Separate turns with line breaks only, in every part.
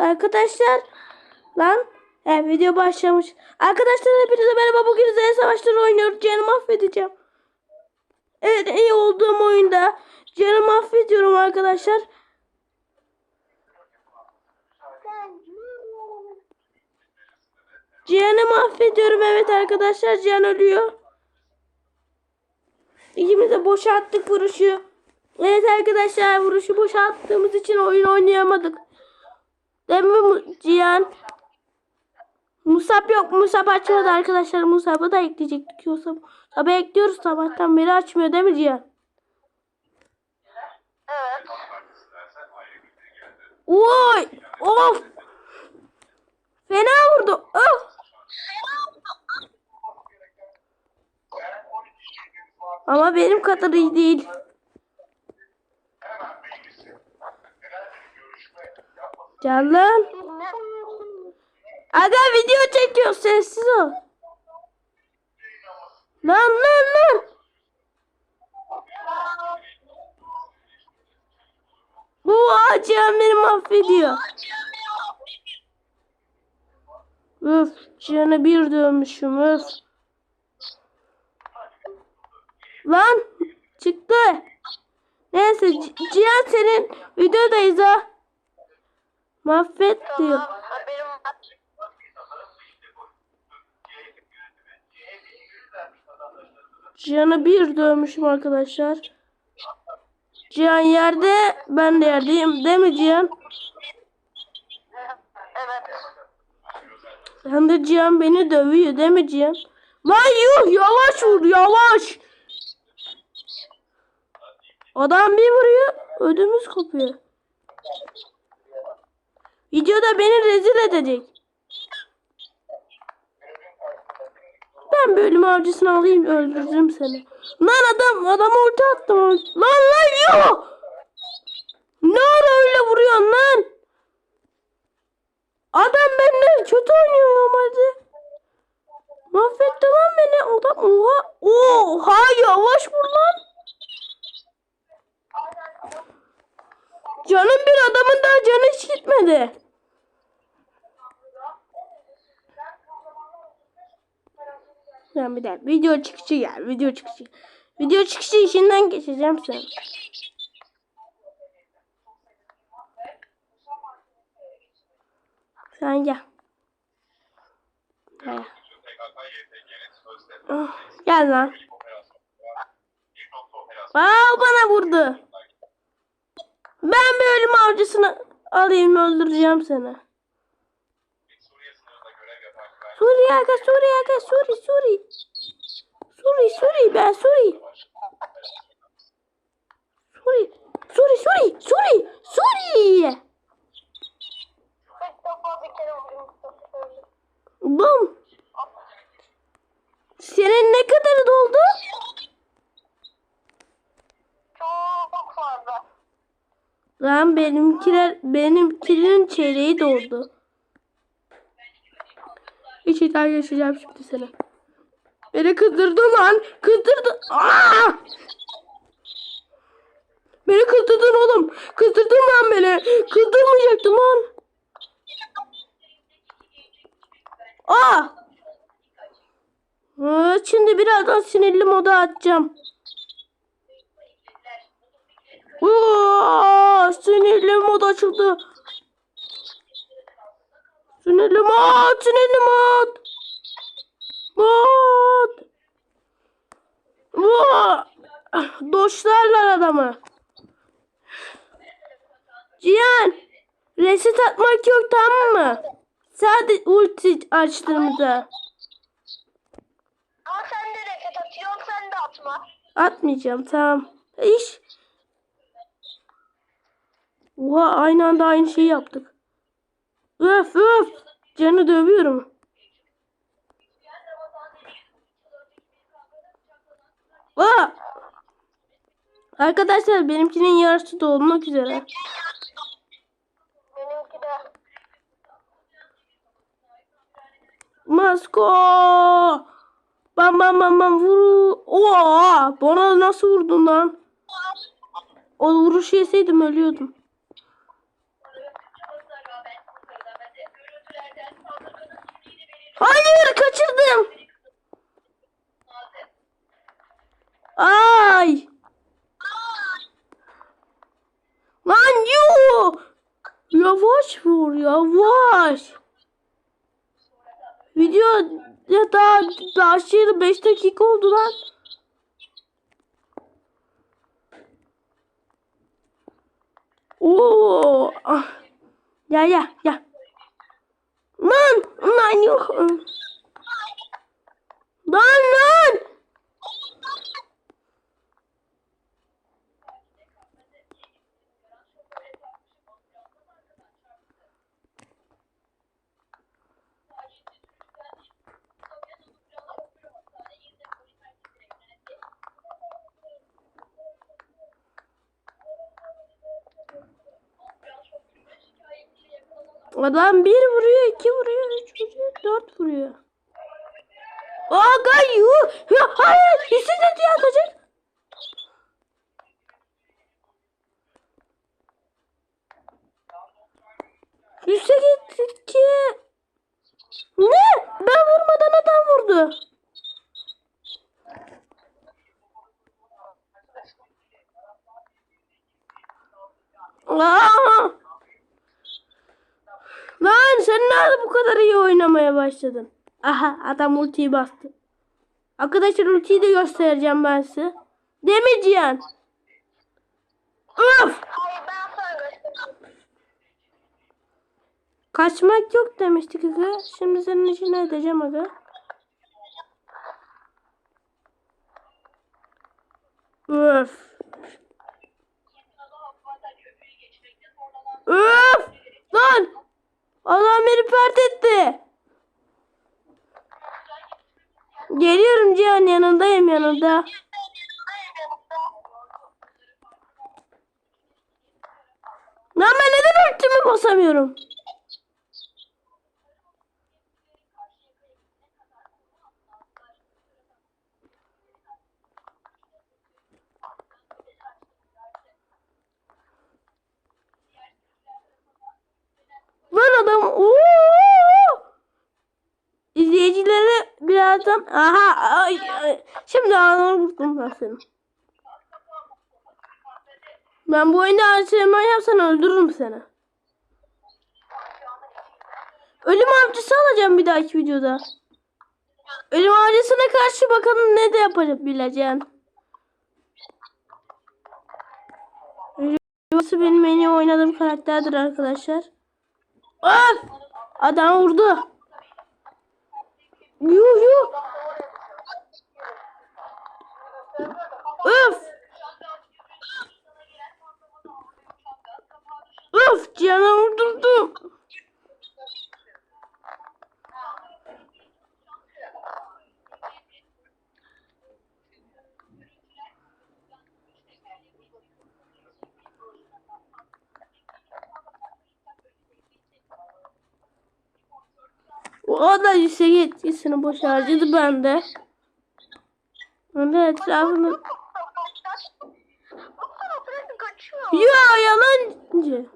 Arkadaşlar lan he, video başlamış. Arkadaşlar hepinize merhaba. Bugün Z Savaşları oynuyoruz. Canımı mahvedeceğim. Evet iyi olduğum oyunda canımı mahvediyorum arkadaşlar. Cihan'ı mahvediyorum evet arkadaşlar. Cihan ölüyor. İkimiz de boşa attık vuruşu. Evet arkadaşlar vuruşu boşa attığımız için oyun oynayamadık. Mu- Cihan? Musab yok. Musab açmadı arkadaşlar. Musab'ı da ekleyecektik. Yoksa Musab'ı ekliyoruz sabahtan beri açmıyor değil mi Cihan?
Evet.
Oy! Of! Fena vurdu. Of! Ama benim kadar iyi değil. Lan. Aga video çekiyor sessiz ol. Lan lan lan. Bu acıyan beni mahvediyor. Öf canı bir dönmüşüm öf. Lan çıktı. Neyse Cihan senin videodayız ha. Mahvet diyor.
Haberim var.
Cihan'ı bir dövmüşüm arkadaşlar. Cihan yerde ben de yerdeyim değil mi Cihan?
Evet.
Hem de Cihan beni dövüyor değil mi Cihan? Lan yuh yavaş vur yavaş. Adam bir vuruyor ödümüz kopuyor. Videoda beni rezil edecek. Ben bölüm avcısını alayım öldürürüm seni. Lan adam adam orta attım. Lan lan yuh. Ne ara öyle vuruyorsun lan? Adam benden kötü oynuyor normalde. Mahvetti lan beni. Adam oha. Oha yavaş vur lan. Canım bir adamın daha canı hiç gitmedi. Sen bir dakika. Video çıkışı gel. Video çıkışı. Video çıkışı işinden geçeceğim sen. Sen gel. Gel. Ah, Gel lan. Aa bana vurdu. Ben bir ölüm avcısını alayım öldüreceğim seni. Suriye aga Suriye aga Suri Suri. Suri Suri ben Suri. Suri Suri Suri Suri Suri. Bum. Senin ne kadar doldu?
Çok fazla.
Lan benimkiler benimkinin çeyreği doldu. Hiç daha yaşayacağım şimdi seni. Beni kızdırdı lan. Kızdırdı. Aa! Beni kızdırdın oğlum. Kızdırdın lan beni. Kızdırmayacaktım lan. Aa! Aa, şimdi birazdan sinirli moda atacağım. Aa, sinirli mod açıldı. Sinirli mod, sinirli mod. Mod. Mod. Doşlarlar adamı. Cihan, reset atmak yok tamam mı? Sadece ulti açtığımda.
Ama sen de reket atıyorsun sen de atma.
Atmayacağım tamam. İş. Oha aynı anda aynı şeyi yaptık. Öf öf. Canı dövüyorum. Aa! Arkadaşlar benimkinin yarısı dolmak üzere.
Benimki de.
Masko! Bam bam bam bam vur. Oha! Bana nasıl vurdun lan? O vuruşu yeseydim ölüyordum. Yavaş. Video ya daha başlayalı 5 dakika oldu lan. Oo. Ah. Ya ya ya. Lan lan yok. Lan lan. Adam bir vuruyor, iki vuruyor, üç vuruyor, dört vuruyor. Aga! Ya hayır! Üstüne diye atacak. Üste gittik ki. Ne? Ben vurmadan adam vurdu. Aa! Lan sen nerede bu kadar iyi başladın? Aha adam ultiyi bastı. Arkadaşlar ultiyi de göstereceğim ben size. Mi Cihan? Öf! Kaçmak yok demiştik aga. Şimdi senin için ne edeceğim aga? Öf. Öf! Lan! Adam beni pert etti. Geliyorum Cihan yanındayım yanında. Lan ben neden ultimi basamıyorum? Lan adam ooo! Birazdan aha ay, ay. şimdi anlamı buldum ben seni. Ben bu oyunda antrenman yapsan öldürürüm seni. Ölüm avcısı alacağım bir dahaki videoda. Ölüm avcısına karşı bakalım ne de yapacak bileceğim. Ölüm avcısı benim en iyi oynadığım karakterdir arkadaşlar. Of! Adam vurdu. Yuh yuh. Öf! Öf! Canım durdu. O da yüksek etkisini boş harcadı bende. Ben de etrafını... Ya yalancı.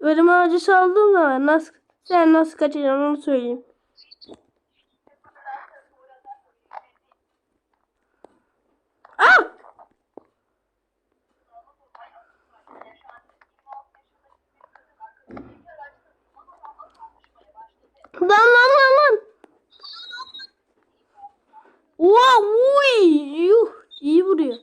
Ölüm ağacı aldım da nasıl sen nasıl kaçacaksın onu söyleyeyim. Ah! Lan lan lan lan. Wow, uy, yuh, iyi vuruyor.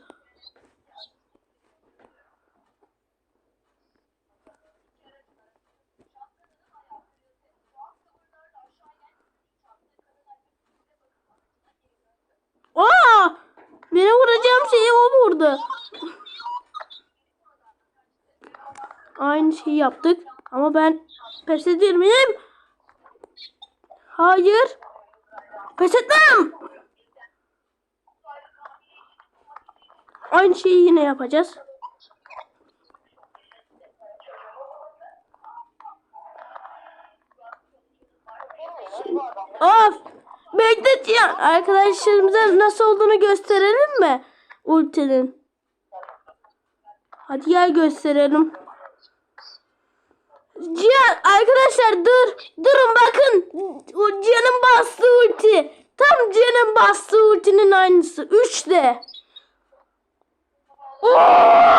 Aa! Benim vuracağım şeyi o vurdu. Aynı şeyi yaptık ama ben pes eder miyim? Hayır. Pes etmem. Aynı şeyi yine yapacağız. Of! Beklet ya. Arkadaşlarımıza nasıl olduğunu gösterelim mi? Ultinin. Hadi gel gösterelim. Cihan arkadaşlar dur. Durun bakın. Cihan'ın bastığı ulti. Tam Cihan'ın bastığı ultinin aynısı. 3 de. Oo!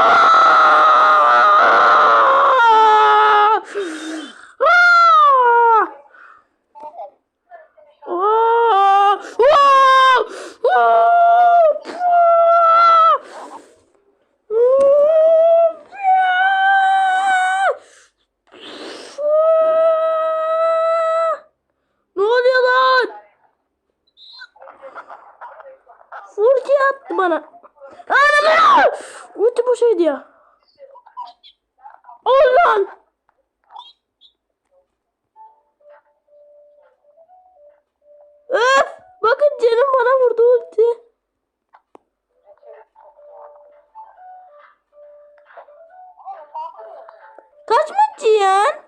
Kaçma Cihan.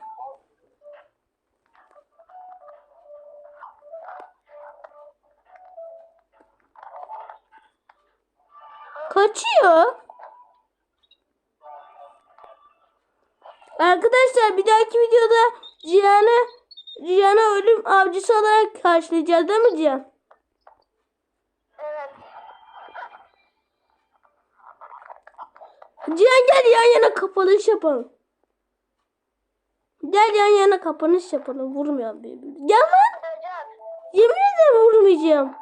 Kaçıyor. Arkadaşlar bir dahaki videoda Cihan'ı Cihan'ı ölüm avcısı olarak karşılayacağız değil mi Cihan?
Evet.
Cihan gel yan yana kapanış yapalım. Gel yan yana kapanış yapalım. Vurmayalım birbirimizi. Gel lan. Yemin ederim vurmayacağım.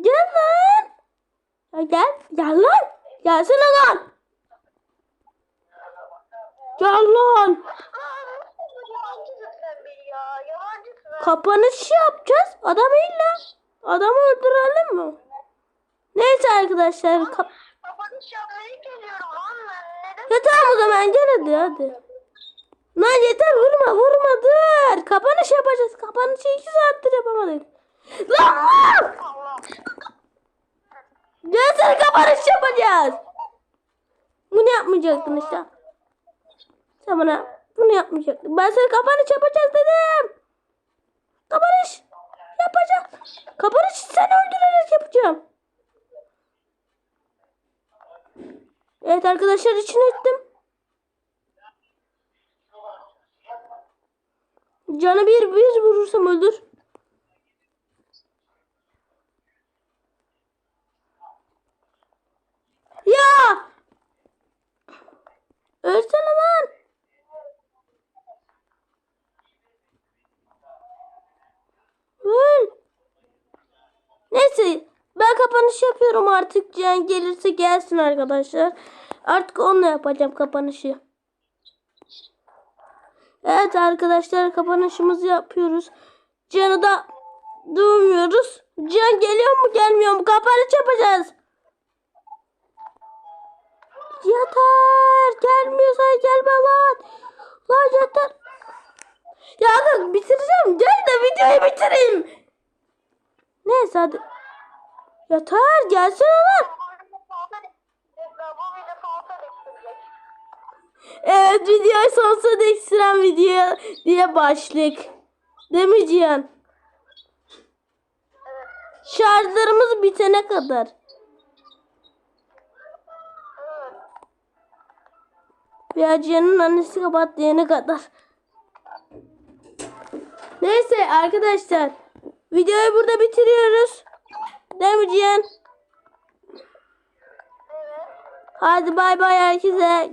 Gel lan. Ya gel. Gel lan. Gelsene lan. Gel lan. Kapanış yapacağız. Adam illa. Adamı öldürelim mi? Neyse arkadaşlar. Kap
Kapanış yapmaya geliyorum?
Ya tamam o zaman gel hadi hadi. Lan yeter vurma vurma dur. Kapanış yapacağız. Kapanışı iki saattir yapamadık. Lan sen kapanış yapacağız. Bunu yapmayacaktın işte. Sen bana bunu yapmayacaktın. Ben sana kapanış yapacağız dedim. Kapanış yapacağım. Kapanış seni öldürerek yapacağım. Evet arkadaşlar için ettim. Canı bir bir vurursam öldür. Ya! Ölsene lan. Öl. Neyse ben kapanış yapıyorum artık. Can gelirse gelsin arkadaşlar. Artık onunla yapacağım kapanışı. Evet arkadaşlar kapanışımızı yapıyoruz. Can'ı da duymuyoruz. Can geliyor mu gelmiyor mu? Kapanış yapacağız. Yeter. Gelmiyorsan gelme lan. Lan yeter. Ya bitireceğim. Gel de videoyu bitireyim. Neyse hadi. Yeter. Gelsene lan. Evet videoyu sonsuza dek süren video diye başlık. Cihan? Şarjlarımız bitene kadar. Veya Cihan'ın annesi kapat diyene kadar. Neyse arkadaşlar. Videoyu burada bitiriyoruz. Değil mi Cihan? Hadi bay bay herkese.